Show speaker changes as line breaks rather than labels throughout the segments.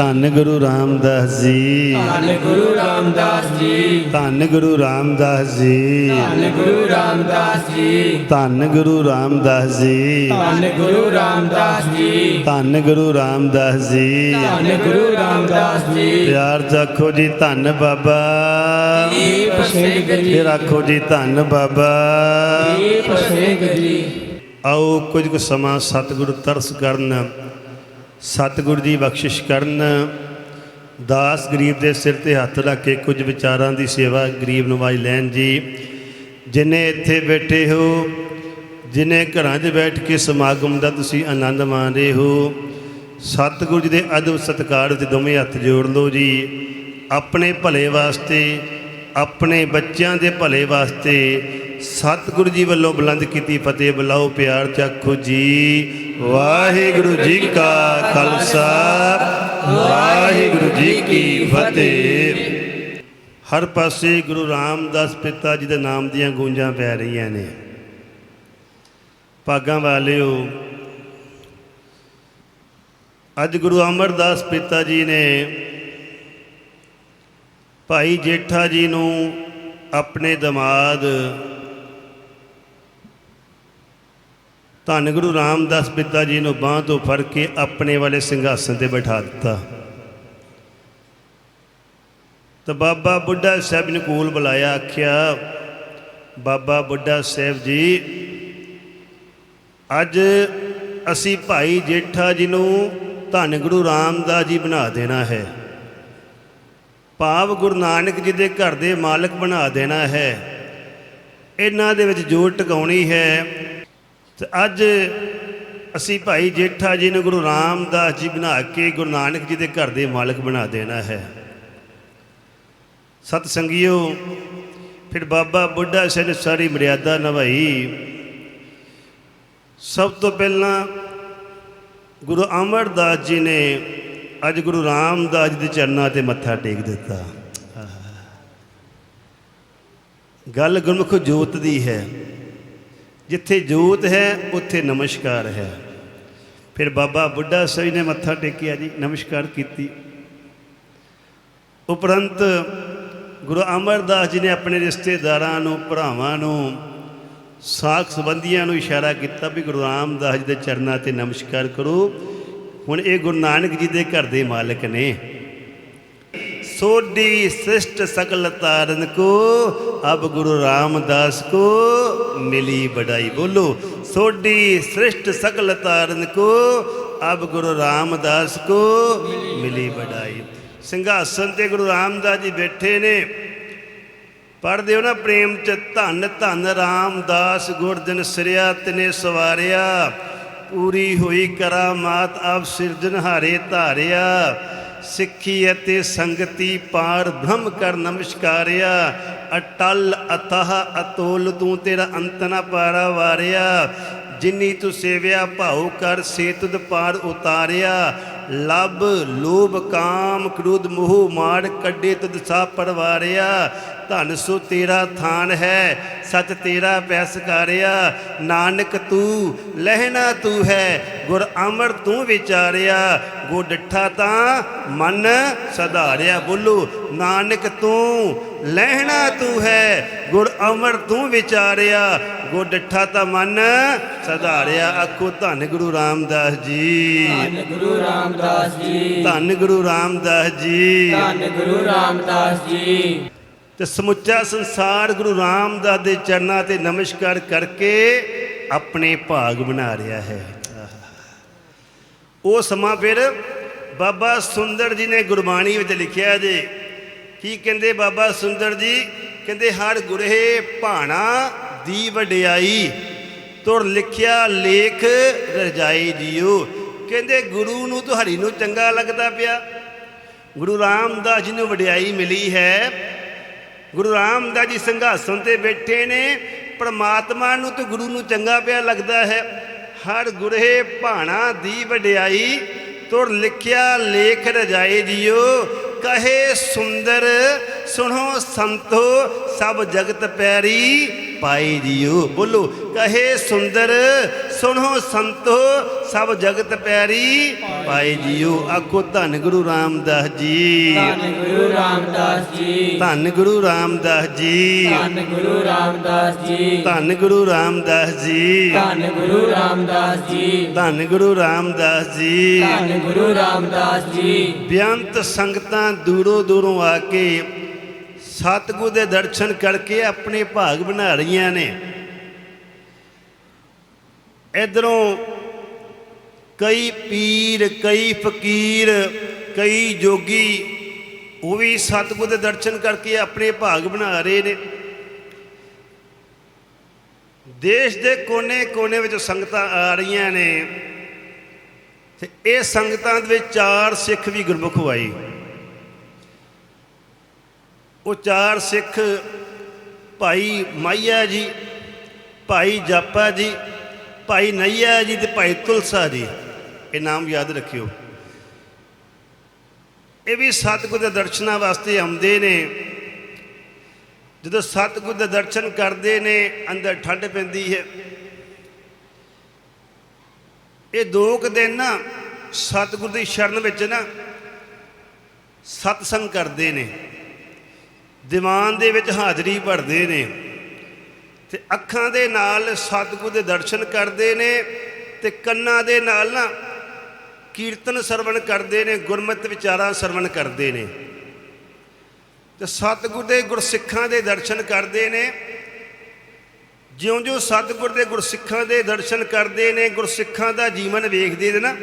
ਧੰਨ ਗੁਰੂ ਰਾਮਦਾਸ ਜੀ।
ਧੰਨ ਗੁਰੂ ਰਾਮਦਾਸ ਜੀ।
ਧੰਨ ਗੁਰੂ ਰਾਮਦਾਸ ਜੀ।
ਧੰਨ ਗੁਰੂ ਰਾਮਦਾਸ ਜੀ।
ਧੰਨ ਗੁਰੂ ਰਾਮਦਾਸ ਜੀ।
ਧੰਨ ਗੁਰੂ ਰਾਮਦਾਸ ਜੀ।
ਧੰਨ ਗੁਰੂ ਰਾਮਦਾਸ ਜੀ।
ਧੰਨ ਗੁਰੂ ਰਾਮਦਾਸ ਜੀ।
ਪਿਆਰ ਜਾਖੋ ਜੀ ਧੰਨ ਬਾਬਾ।
ਦੀਪ ਸਿੰਘ ਜੀ।
ਫਿਰ ਆਖੋ ਜੀ ਧੰਨ ਬਾਬਾ।
ਦੀਪ ਸਿੰਘ ਜੀ।
ਆਓ ਕੁਝ ਕੁ ਸਮਾਂ ਸਤਿਗੁਰੂ ਤਰਸ ਕਰਨ। ਸਤਿਗੁਰੂ ਜੀ ਬਖਸ਼ਿਸ਼ ਕਰਨ। ਦਾਸ ਗਰੀਬ ਦੇ ਸਿਰ ਤੇ ਹੱਥ ਰੱਖ ਕੇ ਕੁਝ ਵਿਚਾਰਾਂ ਦੀ ਸੇਵਾ ਗਰੀਬ ਨਵਾਜ ਲੈਣ ਜੀ। ਜਿਨੇ ਇੱਥੇ ਬੈਠੇ ਹੋ, ਜਿਨੇ ਘਰਾਂ 'ਚ ਬੈਠ ਕੇ ਸਮਾਗਮ ਦਾ ਤੁਸੀਂ ਆਨੰਦ ਮਾਣ ਰਹੇ ਹੋ, ਸਤਿਗੁਰੂ ਜੀ ਦੇ ਅਦਬ ਸਤਿਕਾਰ ਵਿੱਚ ਦੋਵੇਂ ਹੱਥ ਜੋੜ ਲਓ ਜੀ। ਆਪਣੇ ਭਲੇ ਵਾਸਤੇ, ਆਪਣੇ ਬੱਚਿਆਂ ਦੇ ਭਲੇ ਵਾਸਤੇ ਸਤਿਗੁਰੂ ਜੀ ਵੱਲੋਂ ਬੁਲੰਦ ਕੀਤੀ ਫਤਿਹ ਬੁਲਾਓ, ਪਿਆਰ ਚ ਆਖੋ ਜੀ। ਵਾਹਿਗੁਰੂ ਜੀ ਕਾ ਖਾਲਸਾ, ਵਾਹਿਗੁਰੂ ਜੀ ਕੀ ਫਤਿਹ। ਹਰ ਪਾਸੇ ਗੁਰੂ ਰਾਮਦਾਸ ਪਿਤਾ ਜੀ ਦੇ ਨਾਮ ਦੀਆਂ ਗੂੰਜਾਂ ਪੈ ਰਹੀਆਂ ਨੇ। ਭਾਗਾਂ ਵਾਲਿਓ, ਅੱਜ ਗੁਰੂ ਅਮਰਦਾਸ ਪਿਤਾ ਜੀ ਨੇ ਭਾਈ ਜੇਠਾ ਜੀ ਨੂੰ ਆਪਣੇ ਦਮਾਦ ਧੰਨ ਗੁਰੂ ਰਾਮਦਾਸ ਪਿਤਾ ਜੀ ਨੂੰ ਬਾਂਹ ਤੋਂ ਫੜ ਕੇ ਆਪਣੇ ਵਾਲੇ ਸਿੰਘਾਸਨ ਤੇ ਬਿਠਾ ਦਿੱਤਾ। ਤਾਂ ਬਾਬਾ ਬੁੱਢਾ ਸਾਹਿਬ ਨੇ ਕੋਲ ਬੁਲਾਇਆ, ਆਖਿਆ, ਬਾਬਾ ਬੁੱਢਾ ਸਾਹਿਬ ਜੀ, ਅੱਜ ਅਸੀਂ ਭਾਈ ਜੇਠਾ ਜੀ ਨੂੰ ਧੰਨ ਗੁਰੂ ਰਾਮਦਾਸ ਜੀ ਬਣਾ ਦੇਣਾ ਹੈ। ਭਾਵ ਗੁਰੂ ਨਾਨਕ ਜੀ ਦੇ ਘਰ ਦੇ ਮਾਲਕ ਬਣਾ ਦੇਣਾ ਹੈ। ਇਹਨਾਂ ਦੇ ਵਿੱਚ ਜੋਰ ਟਿਕਾਉਣੀ ਹੈ। ਤੇ ਅੱਜ ਅਸੀਂ ਭਾਈ ਜੇਠਾ ਜੀ ਨੂੰ ਗੁਰੂ ਰਾਮਦਾਸ ਜੀ ਬਣਾ ਕੇ ਗੁਰੂ ਨਾਨਕ ਜੀ ਦੇ ਘਰ ਦੇ ਮਾਲਕ ਬਣਾ ਦੇਣਾ ਹੈ। ਸਤ ਸੰਗਿਓ ਫਿਰ ਬਾਬਾ ਬੁੱਢਾ ਸਿੰਘ ਸਾਰੀ ਮਰਿਆਦਾ ਨਿਭਾਈ ਸਭ ਤੋਂ ਪਹਿਲਾਂ ਗੁਰੂ ਅਮਰਦਾਸ ਜੀ ਨੇ ਅੱਜ ਗੁਰੂ ਰਾਮਦਾਸ ਜੀ ਦੇ ਚਰਨਾਂ ਤੇ ਮੱਥਾ ਟੇਕ ਦਿੱਤਾ। ਗੱਲ ਗੁਰਮੁਖ ਜੋਤ ਦੀ ਹੈ। ਜਿੱਥੇ ਜੋਤ ਹੈ, ਉੱਥੇ ਨਮਸਕਾਰ ਹੈ। ਫਿਰ ਬਾਬਾ ਬੁੱਢਾ ਸਾਹਿਬ ਨੇ ਮੱਥਾ ਟੇਕਿਆ ਜੀ, ਨਮਸਕਾਰ ਕੀਤੀ। ਉਪਰੰਤ ਗੁਰੂ ਅਮਰਦਾਸ ਜੀ ਨੇ ਆਪਣੇ ਰਿਸ਼ਤੇਦਾਰਾਂ ਨੂੰ, ਭਰਾਵਾਂ ਨੂੰ, ਸਾਖ ਸੰਬੰਧੀਆਂ ਨੂੰ ਇਸ਼ਾਰਾ ਕੀਤਾ ਵੀ ਗੁਰੂ ਰਾਮਦਾਸ ਜੀ ਦੇ ਚਰਨਾਂ ਤੇ ਨਮਸਕਾਰ ਕਰੋ। ਹੁਣ ਇਹ ਗੁਰੂ ਨਾਨਕ ਜੀ ਦੇ ਘਰ ਦੇ ਮਾਲਕ ਨੇ। ਸੋਢੀ श्रेष्ठ सकल तारन को अब गुरु रामदास को मिली बड़ाई बोलो सोडी श्रेष्ठ सकल तारन को अब गुरु ਰਾਮਦਾਸ ਕੋ ਮਿਲੀ ਬਡਾਈ ਸਿੰਘਾਸਨ ਤੇ ਗੁਰੂ ਰਾਮਦਾਸ ਜੀ ਬੈਠੇ ਨੇ। ਪੜਦੇ ਹੋ ਨਾ ਪ੍ਰੇਮ ਚ, ਧੰਨ ਧੰਨ ਰਾਮਦਾਸ, ਗੁਰਦਨ ਸਿਰਿਆ ਤਨੇ ਸਵਾਰਿਆ। ਪੂਰੀ ਹੋਈ ਕਰਾਮਾਤ ਆਪ ਸਿਰਜਨ ਹਾਰੇ ਧਾਰਿਆ। ਸਿੱਖੀ ਅਤੇ ਸੰਗਤੀ ਪਾਰ ਬ੍ਰਹਮ ਕਰ ਨਮਸਕਾਰਿਆ। ਅਟਲ ਅਤਹ ਅਤੋਲ ਤੂੰ ਤੇਰਾ ਅੰਤ ਨਾ ਪਾਰਾ ਵਾਰਿਆ। ਜਿਨੀ ਤੂੰ ਸੇਵਿਆ ਭਾਉ ਕਰ ਸੇਤੁਦ ਪਾਰ ਉਤਾਰਿਆ, ਲਬ ਲੋਭ ਕਾਮ ਕ੍ਰੋਧ ਮੋਹ ਮਾੜ ਕੱਢੇ ਤੁਧ ਸਾ ਪਰਵਾਰਿਆ। ਧਨ ਸੋ ਤੇਰਾ ਥਾਨ ਹੈ, ਸਚ ਤੇਰਾ ਪੈਸਕਾਰਿਆ ਨਾਨਕ ਤੂੰ, ਲਹਿਣਾ ਤੂੰ ਹੈ, ਗੁਰ ਅਮਰ ਤੂੰ ਵਿਚਾਰਿਆ। ਗੋ ਡਿਠਾ ਤਾਂ ਮਨ ਸਧਾਰਿਆ, ਬੋਲੋ, ਨਾਨਕ ਤੂੰ ਲਹਿਣਾ ਤੂੰ ਹੈ ਗੁਰ ਅਮਰ ਤੂੰ ਵਿਚਾਰਿਆ ਗੋ ਡਿਠਾ ਤਾਂ ਮਨ ਸਧਾਰਿਆ। ਆਖੋ ਧੰਨ ਗੁਰੂ ਰਾਮਦਾਸ ਜੀ।
ਧੰਨ ਗੁਰੂ ਰਾਮਦਾਸ ਜੀ।
ਧੰਨ ਗੁਰੂ ਰਾਮਦਾਸ ਜੀ।
ਧੰਨ ਗੁਰੂ ਰਾਮਦਾਸ ਜੀ।
ਤੇ ਸਮੁੱਚਾ ਸੰਸਾਰ ਗੁਰੂ ਰਾਮਦਾਸ ਦੇ ਚਰਨਾਂ ਤੇ ਨਮਸਕਾਰ ਕਰਕੇ ਆਪਣੇ ਭਾਗ ਬਣਾ ਰਿਹਾ ਹੈ। ਉਹ ਸਮਾਂ ਫਿਰ ਬਾਬਾ ਸੁੰਦਰ ਜੀ ਨੇ ਗੁਰਬਾਣੀ ਵਿੱਚ ਲਿਖਿਆ ਜੇ। ਕੀ ਕਹਿੰਦੇ ਬਾਬਾ ਸੁੰਦਰ ਜੀ? ਕਹਿੰਦੇ ਹਰ ਗੁਰੇ ਭਾਣਾ ਦੀ ਵਡਿਆਈ, ਤੁਰ ਲਿਖਿਆ ਲੇਖ ਰਜਾਈ ਜੀਓ। ਕਹਿੰਦੇ, ਗੁਰੂ ਨੂੰ ਤੁਹਾਡੀ ਨੂੰ ਚੰਗਾ ਲੱਗਦਾ ਪਿਆ। ਗੁਰੂ ਰਾਮਦਾਸ ਜੀ ਨੂੰ ਵਡਿਆਈ ਮਿਲੀ ਹੈ। ਗੁਰੂ ਰਾਮਦਾਸ ਜੀ ਸਿੰਘਾਸਨ ਤੇ ਬੈਠੇ ਨੇ। ਪਰਮਾਤਮਾ ਨੂੰ ਤੇ ਗੁਰੂ ਨੂੰ ਚੰਗਾ ਪਿਆ ਲੱਗਦਾ ਹੈ। ਹਰ ਗੁਰੇ ਭਾਣਾ ਦੀ ਵਡਿਆਈ, ਤੁਰ ਲਿਖਿਆ ਲੇਖ ਰਜਾਏ ਜੀਓ। ਕਹੇ ਸੁੰਦਰ ਸੁਣੋ ਸੰਤੋ ਸਭ ਜਗਤ ਪੈਰੀ ਪਾਏ ਜੀਓ। ਬੋਲੋ ਕਹੇ ਸੁੰਦਰ ਸੁਣੋ ਸੰਤੋ ਸਭ ਜਗਤ ਪਿਆਰੀ ਪਾਏ ਜੀਓ। ਆਖੋ ਧੰਨ ਗੁਰੂ ਰਾਮਦਾਸ ਜੀ।
ਧੰਨ ਗੁਰੂ ਰਾਮਦਾਸ ਜੀ।
ਧੰਨ ਗੁਰੂ ਰਾਮਦਾਸ ਜੀ।
ਧੰਨ ਗੁਰੂ ਰਾਮਦਾਸ ਜੀ।
ਧੰਨ ਗੁਰੂ ਰਾਮਦਾਸ ਜੀ।
ਧੰਨ ਗੁਰੂ ਰਾਮਦਾਸ ਜੀ।
ਧੰਨ ਗੁਰੂ ਰਾਮਦਾਸ ਜੀ।
ਧੰਨ ਗੁਰੂ ਰਾਮਦਾਸ ਜੀ।
ਬੇਅੰਤ ਸੰਗਤਾਂ ਦੂਰੋਂ ਦੂਰੋਂ ਆ ਕੇ ਸਤਿਗੁਰ ਦੇ ਦਰਸ਼ਨ ਕਰਕੇ ਆਪਣੇ ਭਾਗ ਬਣਾ ਰਹੀਆਂ ਨੇ। ਇਧਰੋਂ ਕਈ ਪੀਰ, ਕਈ ਫਕੀਰ, ਕਈ ਜੋਗੀ ਉਹ ਵੀ ਸਤਿਗੁਰ ਦੇ ਦਰਸ਼ਨ ਕਰਕੇ ਆਪਣੇ ਭਾਗ ਬਣਾ ਰਹੇ ਨੇ। ਦੇਸ਼ ਦੇ ਕੋਨੇ-ਕੋਨੇ ਵਿੱਚ ਸੰਗਤਾਂ ਆ ਰਹੀਆਂ ਨੇ ਤੇ ਇਹ ਸੰਗਤਾਂ ਦੇ ਵਿੱਚ ਚਾਰ ਸਿੱਖ ਵੀ ਗੁਰਮੁਖ ਹੋਏ। ਉਹ ਚਾਰ ਸਿੱਖ ਭਾਈ ਮਾਈਆ ਜੀ, ਭਾਈ ਜਾਪਾ ਜੀ, ਭਾਈ ਨਈਆ ਜੀ ਤੇ ਭਾਈ ਤੁਲਸਾ ਜੀ। ਇਹ ਨਾਮ ਯਾਦ ਰੱਖਿਓ। ਇਹ ਵੀ ਸਤਿਗੁਰ ਦੇ ਦਰਸ਼ਨਾਂ ਵਾਸਤੇ ਆਉਂਦੇ ਨੇ। ਜਦੋਂ ਸਤਿਗੁਰ ਦੇ ਦਰਸ਼ਨ ਕਰਦੇ ਨੇ, ਅੰਦਰ ਠੰਡ ਪੈਂਦੀ ਹੈ। ਇਹ ਦੋ ਕੁ ਦਿਨ ਨਾ ਸਤਿਗੁਰ ਦੀ ਸ਼ਰਨ ਵਿੱਚ ਨਾ ਸਤਸੰਗ ਕਰਦੇ ਨੇ। ਦੀਵਾਨ ਦੇ ਵਿੱਚ ਹਾਜ਼ਰੀ ਭਰਦੇ ਨੇ ਤੇ ਅੱਖਾਂ ਦੇ ਨਾਲ ਸਤਿਗੁਰ ਦੇ ਦਰਸ਼ਨ ਕਰਦੇ ਨੇ ਤੇ ਕੰਨਾਂ ਦੇ ਨਾਲ ਨਾ ਕੀਰਤਨ ਸਰਵਣ ਕਰਦੇ ਨੇ, ਗੁਰਮਤਿ ਵਿਚਾਰਾਂ ਸਰਵਣ ਕਰਦੇ ਨੇ। ਤੇ ਸਤਿਗੁਰ ਦੇ ਗੁਰਸਿੱਖਾਂ ਦੇ ਦਰਸ਼ਨ ਕਰਦੇ ਨੇ। ਜਿਉਂ-ਜਿਉਂ ਸਤਿਗੁਰ ਦੇ ਗੁਰਸਿੱਖਾਂ ਦੇ ਦਰਸ਼ਨ ਕਰਦੇ ਨੇ, ਗੁਰਸਿੱਖਾਂ ਦਾ ਜੀਵਨ ਵੇਖਦੇ ਨੇ ਨਾ,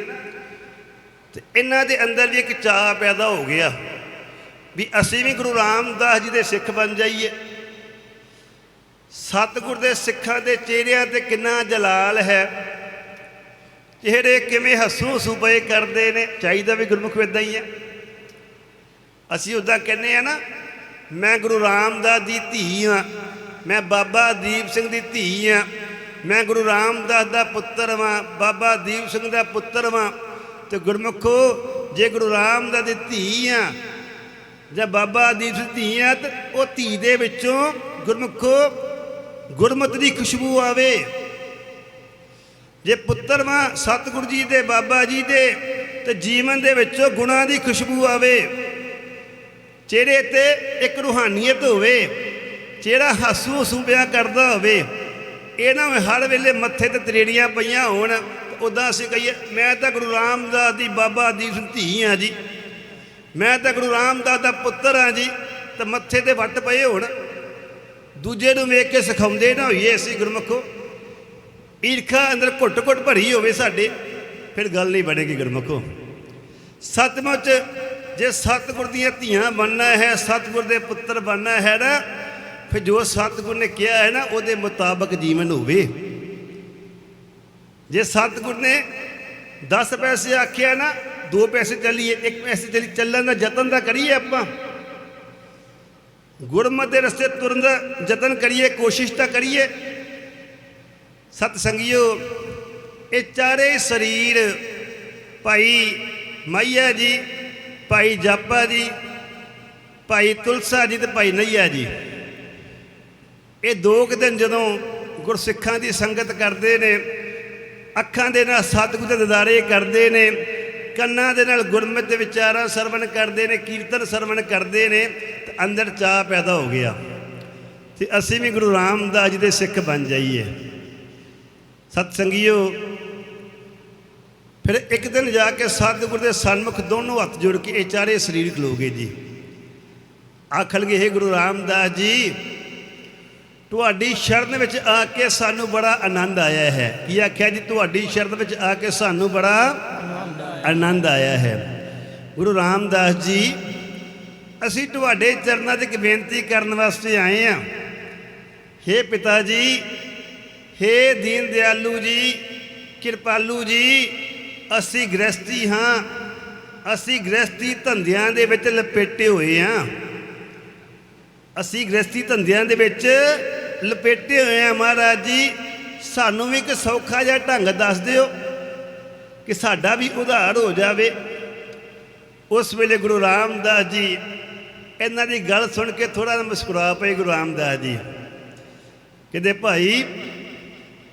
ਤੇ ਇਹਨਾਂ ਦੇ ਅੰਦਰ ਵੀ ਇੱਕ ਚਾਹ ਪੈਦਾ ਹੋ ਗਿਆ। ਵੀ ਅਸੀਂ ਵੀ ਗੁਰੂ ਰਾਮਦਾਸ ਜੀ ਦੇ ਸਿੱਖ ਬਣ ਜਾਈਏ। ਸਤਿਗੁਰ ਦੇ ਸਿੱਖਾਂ ਦੇ ਚਿਹਰਿਆਂ ਤੇ ਕਿੰਨਾ ਜਲਾਲ ਹੈ। ਚਿਹਰੇ ਕਿਵੇਂ ਹੱਸੂ ਹੱਸੂ ਕਰਦੇ ਨੇ, ਚਾਹੀਦਾ ਵੀ ਗੁਰਮੁਖ ਇਦਾਂ ਹੀ ਹੈ। ਅਸੀਂ ਉਦਾਂ ਕਹਿੰਦੇ ਆ ਨਾ, ਮੈਂ ਗੁਰੂ ਰਾਮਦਾਸ ਦੀ ਧੀ ਹਾਂ, ਮੈਂ ਬਾਬਾ ਦੀਪ ਸਿੰਘ ਦੀ ਧੀ ਹਾਂ, ਮੈਂ ਗੁਰੂ ਰਾਮਦਾਸ ਦਾ ਪੁੱਤਰ ਵਾਂ, ਬਾਬਾ ਦੀਪ ਸਿੰਘ ਦਾ ਪੁੱਤਰ ਵਾਂ। ਤੇ ਗੁਰਮੁਖੋ, ਜੇ ਗੁਰੂ ਰਾਮਦਾਸ ਦੀ ਧੀ ਆ ਜਾਂ ਬਾਬਾ ਦੀਪ ਸਿੰਘ ਦੀ ਧੀ ਆ ਉਹ ਧੀ ਦੇ ਵਿੱਚੋਂ ਗੁਰਮੁਖੋ ਗੁਰਮਤਿ ਦੀ ਖੁਸ਼ਬੂ ਆਵੇ। ਜੇ ਪੁੱਤਰ ਵਾਂ ਸਤਿਗੁਰੂ ਜੀ ਦੇ, ਬਾਬਾ ਜੀ ਦੇ, ਤੇ ਜੀਵਨ ਦੇ ਵਿੱਚੋਂ ਗੁਣਾਂ ਦੀ ਖੁਸ਼ਬੂ ਆਵੇ। ਚਿਹਰੇ ਤੇ ਇੱਕ ਰੂਹਾਨੀਅਤ ਹੋਵੇ, ਚਿਹਰਾ ਹਾਸੂ ਹੱਸੂ ਪਿਆ ਕਰਦਾ ਹੋਵੇ। ਇਹਨਾਂ ਨੂੰ ਹਰ ਵੇਲੇ ਮੱਥੇ ਤੇ ਤਰੇੜੀਆਂ ਪਈਆਂ ਹੋਣ ਉਦਾਂ ਅਸੀਂ ਕਹੀਏ, ਮੈਂ ਤਾਂ ਗੁਰੂ ਰਾਮਦਾਸ ਦੀ ਬਾਬਾ ਦੀਪ ਸਿੰਘ ਧੀ ਆ ਜੀ। ਮੈਂ ਤਾਂ ਗੁਰੂ ਰਾਮਦਾਸ ਦਾ ਪੁੱਤਰ ਹਾਂ ਜੀ, ਤੇ ਮੱਥੇ ਤੇ ਵੱਟ ਪਏ ਹੋਣ। ਦੂਜੇ ਨੂੰ ਵੇਖ ਕੇ ਸਿਖਾਉਂਦੇ ਨਾ ਹੋਈਏ ਅਸੀਂ ਗੁਰਮੁਖੋ। ਈਰਖਾ ਅੰਦਰ ਘੁੱਟ-ਘੁੱਟ ਭਰੀ ਹੋਵੇ ਸਾਡੇ, ਫਿਰ ਗੱਲ ਨਹੀਂ ਬਣੇਗੀ ਗੁਰਮੁਖੋ। ਸਤਮੁੱਚ ਜੇ ਸਤਿਗੁਰ ਦੀਆਂ ਧੀਆਂ ਬਣਨਾ ਹੈ, ਸਤਿਗੁਰ ਦੇ ਪੁੱਤਰ ਬਣਨਾ ਹੈ ਨਾ, ਫਿਰ ਜੋ ਸਤਿਗੁਰ ਨੇ ਕਿਹਾ ਹੈ ਨਾ, ਉਹਦੇ ਮੁਤਾਬਕ ਜੀਵਨ ਹੋਵੇ। ਜੇ ਸਤਿਗੁਰ ਨੇ 10 ਪੈਸੇ ਆਖਿਆ ਨਾ ਦੋ ਪੈਸੇ ਚੱਲੀਏ, ਇੱਕ ਪੈਸੇ ਚੱਲੀ ਚੱਲਣ ਦਾ ਯਤਨ ਤਾਂ ਕਰੀਏ ਆਪਾਂ। ਗੁਰਮਤਿ ਦੇ ਰਸਤੇ ਤੁਰਨ ਦਾ ਯਤਨ ਕਰੀਏ, ਕੋਸ਼ਿਸ਼ ਤਾਂ ਕਰੀਏ। ਸਤ ਸੰਗਿਓ ਇਹ ਚਾਰੇ ਸਰੀਰ, ਭਾਈ ਮਾਈਆ ਜੀ, ਭਾਈ ਜਾਪਾ ਜੀ, ਭਾਈ ਤੁਲਸਾ ਜੀ ਤੇ ਭਾਈ ਨਈਆ ਜੀ। ਇਹ ਦੋ ਕੁ ਦਿਨ ਜਦੋਂ ਗੁਰਸਿੱਖਾਂ ਦੀ ਸੰਗਤ ਕਰਦੇ ਨੇ, ਅੱਖਾਂ ਦੇ ਨਾਲ ਸਤਿਗੁਰ ਦੇ ਦਿਦਾਰੇ ਕਰਦੇ ਨੇ ਕੰਨਾਂ ਦੇ ਨਾਲ ਗੁਰਮਤਿ ਦੇ ਵਿਚਾਰਾਂ ਸਰਵਣ ਕਰਦੇ ਨੇ, ਕੀਰਤਨ ਸਰਵਣ ਕਰਦੇ ਨੇ, ਤੇ ਅੰਦਰ ਚਾਹ ਪੈਦਾ ਹੋ ਗਿਆ। ਤੇ ਅਸੀਂ ਵੀ ਗੁਰੂ ਰਾਮਦਾਸ ਜੀ ਦੇ ਸਿੱਖ ਬਣ ਜਾਈਏ। ਸਤ ਸੰਗਿਓ ਫਿਰ ਇੱਕ ਦਿਨ ਜਾ ਕੇ ਸਤਿਗੁਰ ਦੇ ਸਨਮੁਖ ਦੋਨੋਂ ਹੱਥ ਜੋੜ ਕੇ ਇਹ ਚਾਰੇ ਸਰੀਰਕ ਲੋਗੇ ਜੀ। ਆਖਣਗੇ ਇਹ ਗੁਰੂ ਰਾਮਦਾਸ ਜੀ ਤੁਹਾਡੀ ਸ਼ਰਨ ਵਿੱਚ ਆ ਕੇ ਸਾਨੂੰ ਬੜਾ ਆਨੰਦ ਆਇਆ ਹੈ। ਕੀ ਆਖਿਆ ਜੀ? ਤੁਹਾਡੀ ਸ਼ਰਨ ਵਿੱਚ ਆ ਕੇ ਸਾਨੂੰ ਬੜਾ ਆਨੰਦ ਆਇਆ ਹੈ। ਗੁਰੂ ਰਾਮਦਾਸ ਜੀ, ਅਸੀਂ ਤੁਹਾਡੇ ਚਰਨਾਂ 'ਚ ਇੱਕ ਬੇਨਤੀ ਕਰਨ ਵਾਸਤੇ ਆਏ ਹਾਂ। ਹੇ ਪਿਤਾ ਜੀ, ਹੇ ਦੀਨ ਦਿਆਲੂ ਜੀ, ਕਿਰਪਾਲੂ ਜੀ, ਅਸੀਂ ਗ੍ਰਸਤੀ ਹਾਂ। ਅਸੀਂ ਗ੍ਰਸਤੀ ਧੰਦਿਆਂ ਦੇ ਵਿੱਚ ਲਪੇਟੇ ਹੋਏ ਹਾਂ। ਅਸੀਂ ਗ੍ਰਸਤੀ ਧੰਦਿਆਂ ਦੇ ਵਿੱਚ ਲਪੇਟੇ ਹੋਏ ਹਾਂ ਮਹਾਰਾਜ ਜੀ, ਸਾਨੂੰ ਵੀ ਇੱਕ ਸੌਖਾ ਜਿਹਾ ਢੰਗ ਦੱਸ ਦਿਓ ਕਿ ਸਾਡਾ ਵੀ ਉਧਾਰ ਹੋ ਜਾਵੇ। ਉਸ ਵੇਲੇ ਗੁਰੂ ਰਾਮਦਾਸ ਜੀ, ਇਹਨਾਂ ਦੀ ਗੱਲ ਸੁਣ ਕੇ ਥੋੜਾ ਜਿਹਾ ਮੁਸਕਰਾ ਪਏ ਗੁਰੂ ਰਾਮਦਾਸ ਜੀ। ਕਹਿੰਦੇ, ਭਾਈ,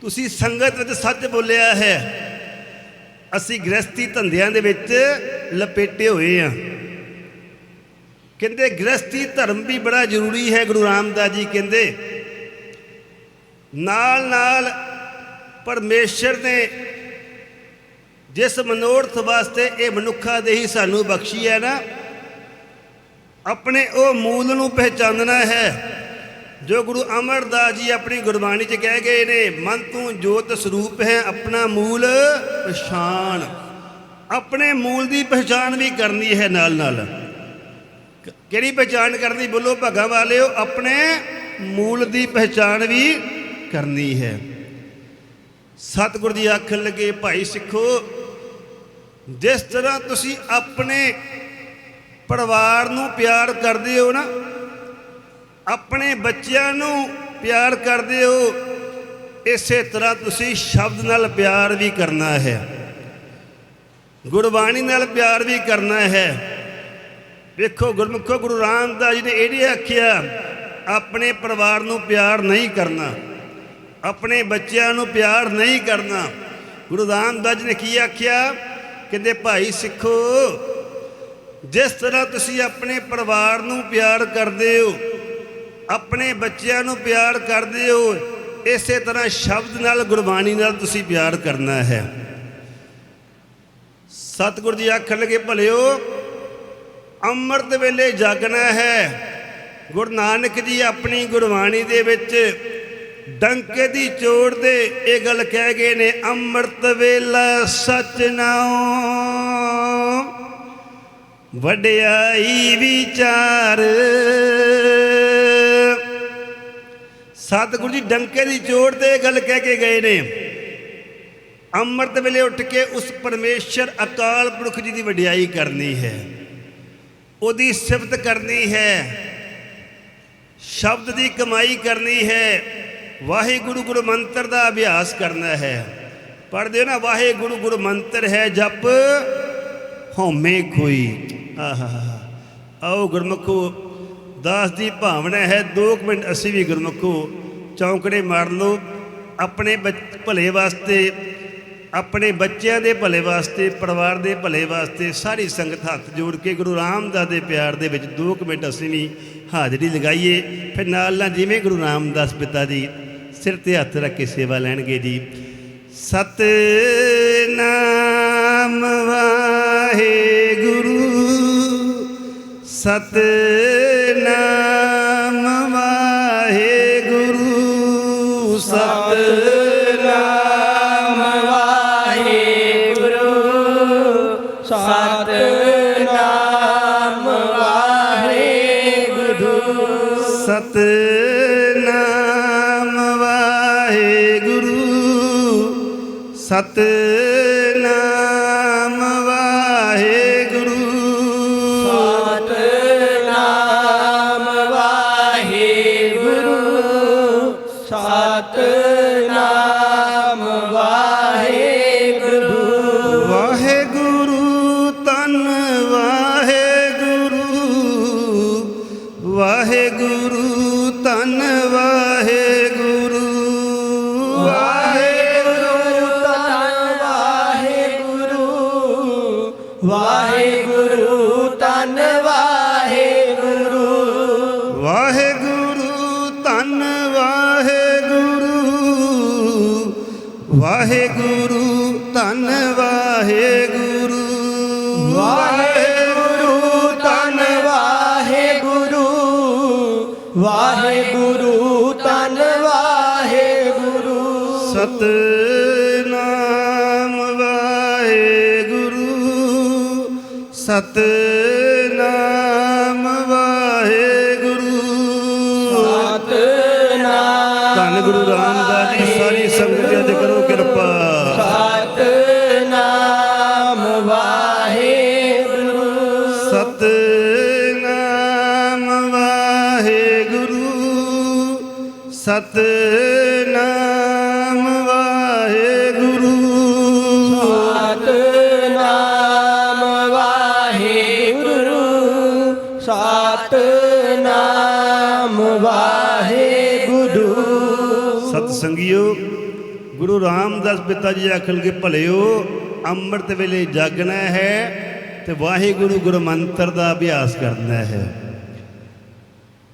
ਤੁਸੀਂ ਸੰਗਤ ਵਿੱਚ ਸੱਚ ਬੋਲਿਆ ਹੈ। ਅਸੀਂ ਗ੍ਰਸਤੀ ਧੰਦਿਆਂ ਦੇ ਵਿੱਚ ਲਪੇਟੇ ਹੋਏ ਆ। ਕਹਿੰਦੇ ਗ੍ਰਸਤੀ ਧਰਮ ਵੀ ਬੜਾ ਜ਼ਰੂਰੀ ਹੈ ਗੁਰੂ ਰਾਮਦਾਸ ਜੀ, ਕਹਿੰਦੇ। ਨਾਲ ਨਾਲ ਪਰਮੇਸ਼ਰ ਨੇ ਜਿਸ ਮਨੋਰਥ ਵਾਸਤੇ ਇਹ ਮਨੁੱਖਾ ਦੇਹੀ ਸਾਨੂੰ ਬਖਸ਼ੀ ਹੈ ਨਾ, ਆਪਣੇ ਉਹ ਮੂਲ ਨੂੰ ਪਹਿਚਾਨਣਾ ਹੈ, ਜੋ ਗੁਰੂ ਅਮਰਦਾਸ ਜੀ ਆਪਣੀ ਗੁਰਬਾਣੀ 'ਚ ਕਹਿ ਗਏ ਨੇ, ਮਨ ਤੂੰ ਜੋਤ ਸਰੂਪ ਹੈ, ਆਪਣਾ ਮੂਲ ਪਛਾਣ। ਆਪਣੇ ਮੂਲ ਦੀ ਪਛਾਣ ਵੀ ਕਰਨੀ ਹੈ ਨਾਲ ਨਾਲ। ਕਿਹੜੀ ਪਛਾਣ ਕਰਨੀ? ਬੋਲੋ ਭਗਾ ਵਾਲਿਓ, ਆਪਣੇ ਮੂਲ ਦੀ ਪਛਾਣ ਵੀ ਕਰਨੀ ਹੈ। ਸਤਿਗੁਰੂ ਜੀ ਆਖਣ ਲੱਗੇ, ਭਾਈ ਸਿੱਖੋ, ਜਿਸ ਤਰ੍ਹਾਂ ਤੁਸੀਂ ਆਪਣੇ ਪਰਿਵਾਰ ਨੂੰ ਪਿਆਰ ਕਰਦੇ ਹੋ ਨਾ, ਆਪਣੇ ਬੱਚਿਆਂ ਨੂੰ ਪਿਆਰ ਕਰਦੇ ਹੋ, ਇਸੇ ਤਰ੍ਹਾਂ ਤੁਸੀਂ ਸ਼ਬਦ ਨਾਲ ਪਿਆਰ ਵੀ ਕਰਨਾ ਹੈ। ਗੁਰਬਾਣੀ ਨਾਲ ਪਿਆਰ ਵੀ ਕਰਨਾ ਹੈ। ਵੇਖੋ ਗੁਰਮੁਖੋ ਗੁਰੂ ਰਾਮਦਾਸ ਜੀ ਨੇ ਇਹ ਨਹੀਂ ਆਖਿਆ, ਆਪਣੇ ਪਰਿਵਾਰ ਨੂੰ ਪਿਆਰ ਨਹੀਂ ਕਰਨਾ। ਆਪਣੇ ਬੱਚਿਆਂ ਨੂੰ ਪਿਆਰ ਨਹੀਂ ਕਰਨਾ। ਗੁਰੂ ਰਾਮਦਾਸ ਜੀ ਨੇ ਕੀ ਆਖਿਆ? ਕਹਿੰਦੇ, ਭਾਈ ਸਿੱਖੋ, ਜਿਸ ਤਰ੍ਹਾਂ ਤੁਸੀਂ ਆਪਣੇ ਪਰਿਵਾਰ ਨੂੰ ਪਿਆਰ ਕਰਦੇ ਹੋ, ਆਪਣੇ ਬੱਚਿਆਂ ਨੂੰ ਪਿਆਰ ਕਰਦੇ ਹੋ, ਇਸੇ ਤਰ੍ਹਾਂ ਸ਼ਬਦ ਨਾਲ, ਗੁਰਬਾਣੀ ਨਾਲ ਤੁਸੀਂ ਪਿਆਰ ਕਰਨਾ ਹੈ। ਸਤਿਗੁਰੂ ਜੀ ਆਖਣ ਲੱਗੇ, ਭਲਿਓ, ਅੰਮ੍ਰਿਤ ਵੇਲੇ ਜਾਗਣਾ ਹੈ। ਗੁਰੂ ਨਾਨਕ ਜੀ ਆਪਣੀ ਗੁਰਬਾਣੀ ਦੇ ਵਿੱਚ ਡੰਕੇ ਦੀ ਚੋੜ ਦੇ ਇਹ ਗੱਲ ਕਹਿ ਗਏ ਨੇ, ਅੰਮ੍ਰਿਤ ਵੇਲਾ ਸਚ ਨਾਉ ਵਡਿਆਈ ਵਿਚਾਰ। ਸਤਿਗੁਰੂ ਜੀ ਡੰਕੇ ਦੀ ਚੋੜ ਤੇ ਇਹ ਗੱਲ ਕਹਿ ਕੇ ਗਏ ਨੇ, ਅੰਮ੍ਰਿਤ ਵੇਲੇ ਉੱਠ ਕੇ ਉਸ ਪਰਮੇਸ਼ਰ ਅਕਾਲ ਪੁਰਖ ਜੀ ਦੀ ਵਡਿਆਈ ਕਰਨੀ ਹੈ। ਉਹਦੀ ਸਿਫਤ ਕਰਨੀ ਹੈ। ਸ਼ਬਦ ਦੀ ਕਮਾਈ ਕਰਨੀ ਹੈ। ਵਾਹਿਗੁਰੂ ਗੁਰੂ ਮੰਤਰ ਦਾ ਅਭਿਆਸ ਕਰਨਾ ਹੈ। ਪੜ੍ਹਦੇ ਹੋ ਨਾ, ਵਾਹਿਗੁਰੂ ਗੁਰੂ ਮੰਤਰ ਹੈ ਜਪ, ਹਉਮੈ ਕੋਈ ਆਹਾ ਆਓ ਗੁਰਮੁਖੋ, ਦਾਸ ਦੀ ਭਾਵਨਾ ਹੈ 2 ਮਿੰਟ ਅਸੀਂ ਵੀ ਗੁਰਮੁਖੋ ਚੌਂਕੜੇ ਮਾਰ ਲਓ। ਆਪਣੇ ਬੱਚ- ਭਲੇ ਵਾਸਤੇ, ਆਪਣੇ ਬੱਚਿਆਂ ਦੇ ਭਲੇ ਵਾਸਤੇ, ਪਰਿਵਾਰ ਦੇ ਭਲੇ ਵਾਸਤੇ ਸਾਰੀ ਸੰਗਤ ਹੱਥ ਜੋੜ ਕੇ ਗੁਰੂ ਰਾਮਦਾਸ ਦੇ ਪਿਆਰ ਦੇ ਵਿੱਚ 2 ਮਿੰਟ ਅਸੀਂ ਵੀ ਹਾਜ਼ਰੀ ਲਗਾਈਏ। ਫਿਰ ਨਾਲ ਨਾਲ ਜਿਵੇਂ ਗੁਰੂ ਰਾਮਦਾਸ ਪਿਤਾ ਜੀ ਸਿਰ ਤੇ ਹੱਥ ਰੱਖ ਕੇ ਸੇਵਾ ਲੈਣਗੇ ਜੀ।
ਸਤ
ਸਤਨਾਮ ਵਾਹਿਗੁਰੂ ਸਤਨਾਮ ਵਾਹਿਗੁਰੂ
ਸਤਨਾਮ ਵਾਹਿਗੁਰੂ ਸਤਨਾਮ ਸਤ
ਵਾਹਿਗੁਰੂ ਧੰਨ ਵਾਹਿਗੁਰੂ। ਵਾਹਿਗੁਰੂ ਧੰਨ ਵਾਹਿਗੁਰੂ।
ਵਾਹਿਗੁਰੂ ਧੰਨ ਵਾਹਿਗੁਰੂ। ਵਾਹਿਗੁਰੂ ਧੰਨ ਵਾਹਿਗੁਰੂ।
ਸਤ ਨਾਮ ਵਾਹਿਗੁਰੂ।
ਸਤ
ਸਤਨਾਮ ਵਾਹਿਗੁਰੂ। ਸਤਨਾਮ ਵਾਹਿਗੁਰੂ।
ਸਤਨਾਮ ਵਾਹਿਗੁਰੂ।
ਸੰਗਿਓ ਗੁਰੂ ਰਾਮਦਾਸ ਪਿਤਾ ਜੀ ਆਖਣਗੇ ਭਲਿਓ ਅੰਮ੍ਰਿਤ ਵੇਲੇ ਜਾਗਣਾ ਹੈ ਤੇ ਵਾਹਿਗੁਰੂ ਗੁਰਮੰਤਰ ਦਾ ਅਭਿਆਸ ਕਰਨਾ ਹੈ।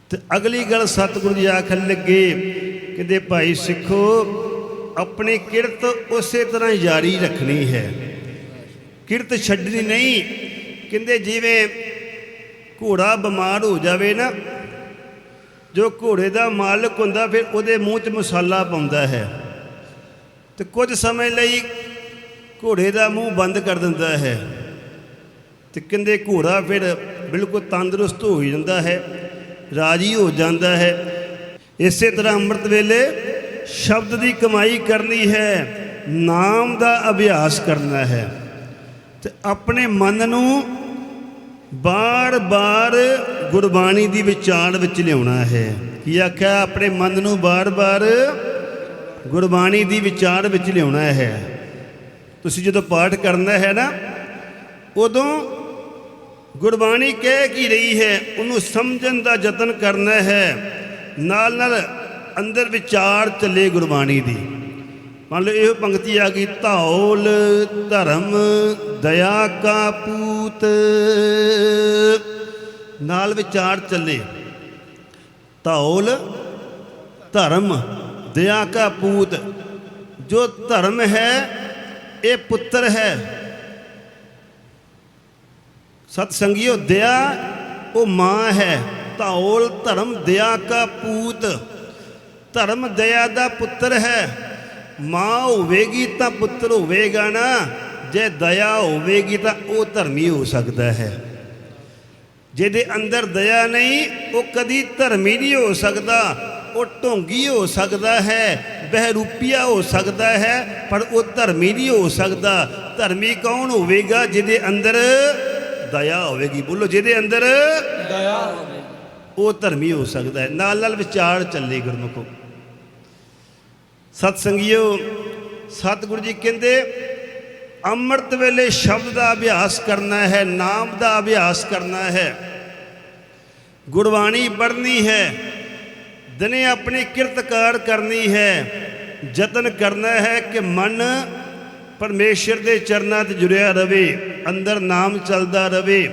ਤੇ ਅਗਲੀ ਗੱਲ ਸਤਿਗੁਰੂ ਜੀ ਆਖਣ ਲੱਗੇ ਕਹਿੰਦੇ ਭਾਈ ਸਿੱਖੋ, ਆਪਣੀ ਕਿਰਤ ਉਸੇ ਤਰ੍ਹਾਂ ਜਾਰੀ ਰੱਖਣੀ ਹੈ। ਕਿਰਤ ਛੱਡਣੀ ਨਹੀਂ, ਕਹਿੰਦੇ ਜਿਵੇਂ ਘੋੜਾ ਬਿਮਾਰ ਹੋ ਜਾਵੇ ਨਾ, ਜੋ ਘੋੜੇ ਦਾ ਮਾਲਕ ਹੁੰਦਾ ਫਿਰ ਉਹਦੇ ਮੂੰਹ 'ਚ ਮਸਾਲਾ ਪਾਉਂਦਾ ਹੈ। ਤੇ ਕੁਝ ਸਮੇਂ ਲਈ ਘੋੜੇ ਦਾ ਮੂੰਹ ਬੰਦ ਕਰ ਦਿੰਦਾ ਹੈ। ਤੇ ਕਹਿੰਦੇ ਘੋੜਾ ਫਿਰ ਬਿਲਕੁਲ ਤੰਦਰੁਸਤ ਹੋ ਜਾਂਦਾ ਹੈ, ਰਾਜੀ ਹੋ ਜਾਂਦਾ ਹੈ। ਇਸੇ ਤਰ੍ਹਾਂ ਅੰਮ੍ਰਿਤ ਵੇਲੇ ਸ਼ਬਦ ਦੀ ਕਮਾਈ ਕਰਨੀ ਹੈ, ਨਾਮ ਦਾ ਅਭਿਆਸ ਕਰਨਾ ਹੈ। ਤੇ ਆਪਣੇ ਮਨ ਨੂੰ ਬਾਰ-ਬਾਰ ਗੁਰਬਾਣੀ ਦੀ ਵਿਚਾਰ ਵਿੱਚ ਲਿਆਉਣਾ ਹੈ। ਕੀ ਆਖਿਆ? ਆਪਣੇ ਮਨ ਨੂੰ ਬਾਰ-ਬਾਰ ਗੁਰਬਾਣੀ ਦੀ ਵਿਚਾਰ ਵਿੱਚ ਲਿਆਉਣਾ ਹੈ। ਤੁਸੀਂ ਜਦੋਂ ਪਾਠ ਕਰਨਾ ਹੈ ਨਾ, ਉਦੋਂ ਗੁਰਬਾਣੀ ਕਹਿ ਕੀ ਰਹੀ ਹੈ? ਉਹਨੂੰ ਸਮਝਣ ਦਾ ਯਤਨ ਕਰਨਾ ਹੈ। ਨਾਲ ਨਾਲ ਅੰਦਰ ਵਿਚਾਰ ਚੱਲੇ ਗੁਰਬਾਣੀ ਦੀ। ਮੰਨ ਲਓ ਇਹ ਪੰਕਤੀ ਆ ਗਈ, ਧੌਲ ਧਰਮ ਦਇਆ ਕਾ ਪੂਤ। ਨਾਲ ਵਿਚਾਰ ਚੱਲੇ। ਧੌਲ ਧਰਮ ਦਇਆ ਕਾ ਪੂਤ। ਜੋ ਧਰਮ ਹੈ, ਇਹ ਪੁੱਤਰ ਹੈ। ਸਤ ਸੰਗਿਓ ਦਇਆ ਉਹ ਮਾਂ ਹੈ। ਧੌਲ ਧਰਮ ਦਇਆ ਕਾ ਪੂਤ, ਧਰਮ ਦਇਆ ਦਾ ਪੁੱਤਰ ਹੈ। ਮਾਂ ਹੋਵੇਗੀ ਤਾਂ ਪੁੱਤਰ ਹੋਵੇਗਾ ਨਾ, ਜੇ ਦਇਆ ਹੋਵੇਗੀ ਤਾਂ ਉਹ ਧਰਮੀ ਹੋ ਸਕਦਾ ਹੈ। ਜਿਹਦੇ ਅੰਦਰ ਦਇਆ ਨਹੀਂ, ਉਹ ਕਦੀ ਧਰਮੀ ਨਹੀਂ ਹੋ ਸਕਦਾ। ਉਹ ਢੋਂਗੀ ਹੋ ਸਕਦਾ ਹੈ, ਬਹਿਰੂਪੀਆ ਹੋ ਸਕਦਾ ਹੈ, ਪਰ ਉਹ ਧਰਮੀ ਨਹੀਂ ਹੋ ਸਕਦਾ। ਧਰਮੀ ਕੌਣ ਹੋਵੇਗਾ ਜਿਹਦੇ ਅੰਦਰ ਦਇਆ ਹੋਵੇਗੀ? ਬੋਲੋ, ਜਿਹਦੇ ਅੰਦਰ
ਦਇਆ ਹੋਵੇ
ਉਹ ਧਰਮੀ ਹੋ ਸਕਦਾ ਹੈ। ਨਾਲ ਨਾਲ ਵਿਚਾਰ ਚੱਲੇ ਗੁਰਮੁਖੋ। ਸਤ ਸੰਗਿਓ ਸਤਿਗੁਰੂ ਜੀ ਕਹਿੰਦੇ, ਅੰਮ੍ਰਿਤ ਵੇਲੇ ਸ਼ਬਦ ਦਾ ਅਭਿਆਸ ਕਰਨਾ ਹੈ, ਨਾਮ ਦਾ ਅਭਿਆਸ ਕਰਨਾ ਹੈ। ਗੁਰਬਾਣੀ ਪੜ੍ਹਨੀ ਹੈ, ਦਿਨੇ ਆਪਣੀ ਕਿਰਤਕਾਰ ਕਰਨੀ ਹੈ, ਯਤਨ ਕਰਨਾ ਹੈ ਕਿ ਮਨ ਪਰਮੇਸ਼ਰ ਦੇ ਚਰਨਾਂ 'ਤੇ ਜੁੜਿਆ ਰਵੇ, ਅੰਦਰ ਨਾਮ ਚੱਲਦਾ ਰਵੇ।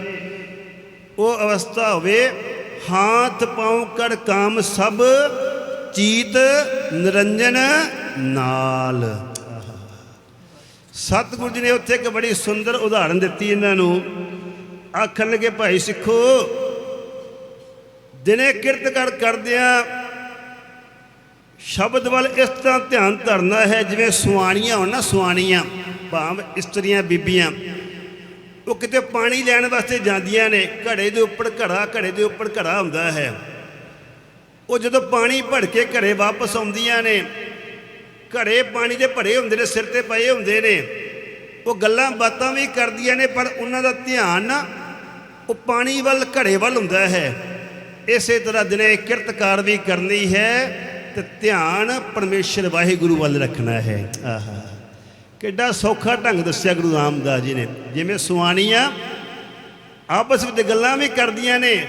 ਉਹ ਅਵਸਥਾ ਹੋਵੇ ਹਾਥ ਪਾਉ ਕਰ ਕਾਮ ਸਭ, ਚੀਤ ਨਿਰੰਜਨ ਨਾਲ। ਸਤਿਗੁਰੂ ਜੀ ਨੇ ਉੱਥੇ ਇੱਕ ਬੜੀ ਸੁੰਦਰ ਉਦਾਹਰਨ ਦਿੱਤੀ ਇਹਨਾਂ ਨੂੰ। ਆਖਣ ਲੱਗੇ, ਭਾਈ ਸਿੱਖੋ, ਦਿਨੇ ਕਿਰਤ ਕਰ ਕਰਦਿਆਂ ਸ਼ਬਦ ਵੱਲ ਇਸ ਤਰ੍ਹਾਂ ਧਿਆਨ ਧਰਨਾ ਹੈ, ਜਿਵੇਂ ਸੁਆਣੀਆਂ ਹੋਣ ਨਾ ਸੁਆਣੀਆਂ ਭਾਵ ਇਸਤਰੀਆਂ, ਬੀਬੀਆਂ। ਉਹ ਕਿਤੇ ਪਾਣੀ ਲੈਣ ਵਾਸਤੇ ਜਾਂਦੀਆਂ ਨੇ। ਘੜੇ ਦੇ ਉੱਪਰ ਘੜਾ, ਘੜੇ ਦੇ ਉੱਪਰ ਘੜਾ ਹੁੰਦਾ ਹੈ। ਉਹ ਜਦੋਂ ਪਾਣੀ ਭੜ ਕੇ ਘਰੇ ਵਾਪਸ ਆਉਂਦੀਆਂ ਨੇ, ਘੜੇ ਪਾਣੀ ਦੇ ਭਰੇ ਹੁੰਦੇ ਨੇ, ਸਿਰ ਤੇ ਪਏ ਹੁੰਦੇ ਨੇ। ਉਹ ਗੱਲਾਂ ਬਾਤਾਂ ਵੀ ਕਰਦੀਆਂ ਨੇ, ਪਰ ਉਹਨਾਂ ਦਾ ਧਿਆਨ ਨਾ ਉਹ ਪਾਣੀ ਵੱਲ, ਘੜੇ ਵੱਲ ਹੁੰਦਾ ਹੈ। ਇਸੇ ਤਰ੍ਹਾਂ ਦਿਨੇ ਕਿਰਤਕਾਰ ਵੀ ਕਰਨੀ ਹੈ ਤੇ ਧਿਆਨ ਪਰਮੇਸ਼ਰ ਵਾਹਿਗੁਰੂ ਵੱਲ ਰੱਖਣਾ ਹੈ। ਆਹਾ। ਕਿੱਡਾ ਸੌਖਾ ਢੰਗ ਦੱਸਿਆ ਗੁਰੂ ਰਾਮਦਾਸ ਜੀ ਨੇ। ਜਿਵੇਂ ਸੁਆਣੀਆਂ ਆਪਸ ਵਿੱਚ ਗੱਲਾਂ ਵੀ ਕਰਦੀਆਂ ਨੇ,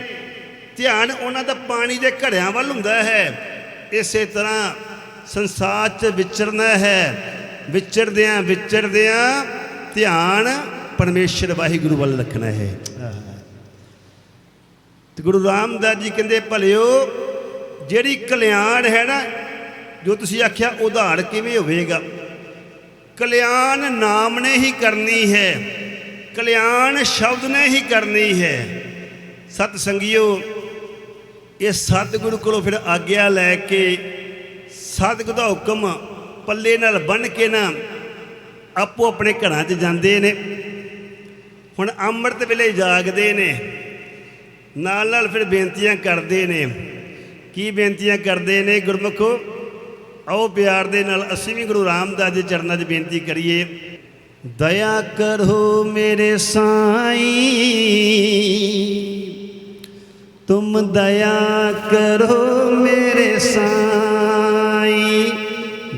ਧਿਆਨ ਉਹਨਾਂ ਦਾ ਪਾਣੀ ਦੇ ਘੜਿਆਂ ਵੱਲ ਹੁੰਦਾ ਹੈ। ਇਸੇ ਤਰ੍ਹਾਂ ਸੰਸਾਰ 'ਚ ਵਿਚਰਨਾ ਹੈ। ਵਿਚਰਦਿਆਂ ਵਿਚਰਦਿਆਂ ਧਿਆਨ ਪਰਮੇਸ਼ਰ ਵਾਹਿਗੁਰੂ ਵੱਲ ਰੱਖਣਾ ਹੈ। ਆਹਾ। ਤੇ ਗੁਰੂ ਰਾਮਦਾਸ ਜੀ ਕਹਿੰਦੇ, ਭਲਿਓ ਜਿਹੜੀ ਕਲਿਆਣ ਹੈ ਨਾ, ਜੋ ਤੁਸੀਂ ਆਖਿਆ, ਉਧਾਰ ਕਿਵੇਂ ਹੋਵੇਗਾ? ਕਲਿਆਣ ਨਾਮ ਨੇ ਹੀ ਕਰਨੀ ਹੈ, ਕਲਿਆਣ ਸ਼ਬਦ ਨੇ ਹੀ ਕਰਨੀ ਹੈ। ਸਤ ਸੰਗਿਓ, ਇਹ ਸਤਿਗੁਰੂ ਕੋਲੋਂ ਫਿਰ ਆਗਿਆ ਲੈ ਕੇ ਸਤਿਗੁਰ ਦਾ ਹੁਕਮ ਪੱਲੇ ਨਾਲ ਬੰਨ ਕੇ ਨਾ ਆਪੋ ਆਪਣੇ ਘਰਾਂ 'ਚ ਜਾਂਦੇ ਨੇ। ਹੁਣ ਅੰਮ੍ਰਿਤ ਵੇਲੇ ਜਾਗਦੇ ਨੇ ਨਾਲ ਨਾਲ ਫਿਰ ਬੇਨਤੀਆਂ ਕਰਦੇ ਨੇ। ਕੀ ਬੇਨਤੀਆਂ ਕਰਦੇ ਨੇ ਗੁਰਮੁਖੋ? ਆਓ ਪਿਆਰ ਦੇ ਨਾਲ ਅਸੀਂ ਵੀ ਗੁਰੂ ਰਾਮਦਾਸ ਦੇ ਚਰਨਾਂ 'ਚ ਬੇਨਤੀ ਕਰੀਏ, ਦਇਆ ਕਰੋ ਮੇਰੇ ਸਾਈਂ। ਤੁਮ ਦਇਆ ਕਰੋ ਮੇਰੇ ਸਾਈਂ।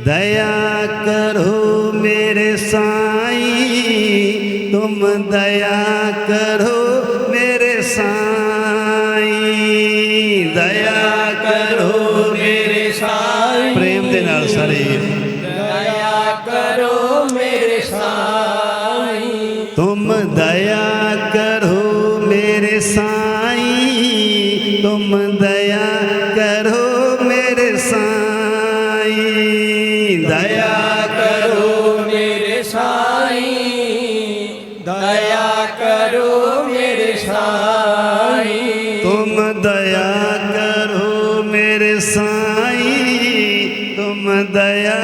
ਦਇਆ ਕਰੋ ਮੇਰੇ ਸਾਈਂ। ਤੁਮ ਦਇਆ ਕਰੋ ਮੇਰੇ ਸਾਈਂ। ਦਇਆ ਪ੍ਰੇਮ ਦੇ ਨਾਲ ਸਾਰੇ
ਦਇਆ ਕਰੋ ਮੇਰੇ ਸਾਈਂ।
ਤੁਮ ਦਇਆ ਕਰੋ ਮੇਰੇ ਸਾਈਂ। ਤੁਮ ਦਇਆ ਕਰੋ ਮੇਰੇ ਸਾਈਂ। ਦਇਆ
ਦਇਆ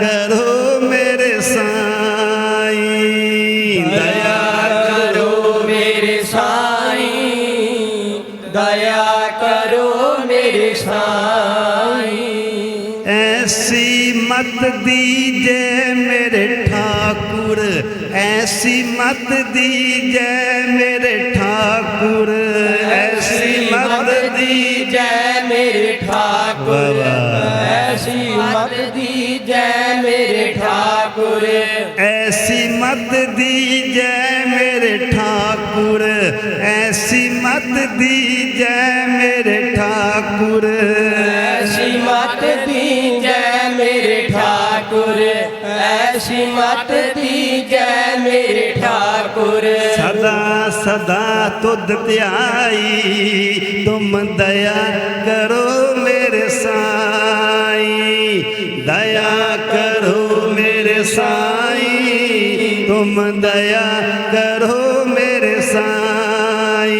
ਕਰੋ ਮੇਰੇ ਸਾਈਂ।
ਦਇਆ ਕਰੋ ਮੇਰੇ ਸਾਈਂ। ਦਇਆ ਕਰੋ ਮੇਰੇ ਸਾਈਂ। ਐਸੀ ਮਤ ਦੀਜੈ ਮੇਰੇ ਠਾਕੁਰ। ਐਸੀ ਮਤ ਦੀਜੈ ਮੇਰੇ ਠਾਕੁਰ। ਐਸੀ ਮਤ ਦੀ
ਜੈ ਮੇਰੇ ਠਾਕੁਰ। ਮਤ
ਦੀਜੈ ਮੇਰੇ ਠਾਕੁਰ ਐਸੀ ਮਤ ਦੀਜੈ ਮੇਰੇ ਠਾਕੁਰ।
ਐਸੀ ਮਤ ਦੀ ਜੈ ਮੇਰੇ ਠਾਕੁਰ ਐਸੀ ਮਤ ਦੀ ਜੈ ਮੇਰੇ ਠਾਕੁਰ।
ਸਦਾ ਸਦਾ ਤੁਧ ਧਿਆਈ ਤੁਮ ਦਇਆ ਕਰੋ ਮੇਰੇ ਸਾਈ। ਦਇਆ ਕਰੋ ਮੇਰੇ ਸਾਈ। ਤੁਮ ਦਇਆ ਕਰੋ ਮੇਰੇ ਸਾਈ